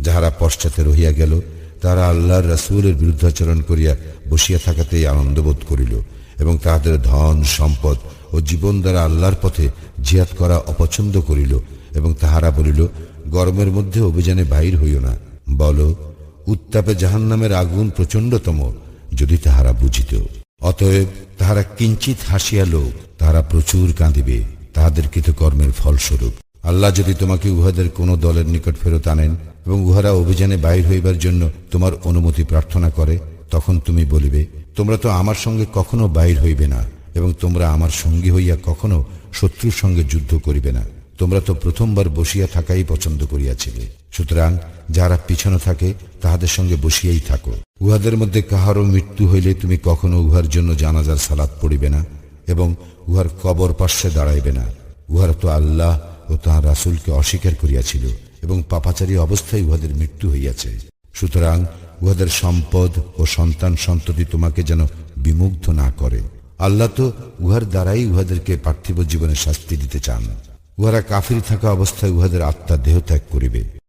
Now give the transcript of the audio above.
যাহারা পশ্চাতে রহিয়া গেল তারা আল্লাহর রাসূলের বিরুদ্ধাচরণ করিয়া বসিয়া থাকাতেই আনন্দবোধ করিল এবং তাহাদের ধন, সম্পদ ও জীবন দ্বারা আল্লাহর পথে জিহাদ করা অপছন্দ করিল এবং তাহারা বলিল, গরমের মধ্যে অভিযানে বাহির হইও না। বল, উত্তাপে জাহান্নামের আগুন প্রচণ্ডতম যদি তাহারা বুঝিত। অতএব তাহারা কিঞ্চিত হাসিয়া লোক, তাহারা প্রচুর কাঁদিবে, তাহাদের কৃতকর্মের ফলস্বরূপ। আল্লাহ যদি তোমাকে উহাদের কোনো দলের নিকট ফেরত আনেন এবং উহারা অভিযানে বাহির হইবার জন্য তোমার অনুমতি প্রার্থনা করে, তখন তুমি বলিবে, তোমরা তো আমার সঙ্গে কখনো বাহির হইবে না, এবং তোমরা আমার সঙ্গী হইয়া কখনো শত্রুর সঙ্গে যুদ্ধ করিবে না। তোমরা তো প্রথমবার বসিয়া থাকাই পছন্দ করিয়াছিলে। সুতরাং যারা পিছনে থাকে, তাহাদের সঙ্গে বসিয়াই থাকো। উহাদের মধ্যে কাহারও মৃত্যু হইলে তুমি কখনো উহার জন্য জানাজার সালাত পড়িবে না, এবং উহার কবর পার্শ্বে দাঁড়াইবে না। উহার তো আল্লাহ ও তাহার রাসুলকে অস্বীকার করিয়াছিল এবং পাপাচারী অবস্থায় উহাদের মৃত্যু হইয়াছে। সুতরাং উহাদের সম্পদ ও সন্তান সন্ততি তোমাকে যেন বিমুগ্ধ না করে। আল্লাহ তো উহার দ্বারাই উহাদেরকে পার্থিব জীবনে শাস্তি দিতে চান। উহারা কাফির থাকা অবস্থায় উহাদের আত্মা দেহ ত্যাগ করিবে।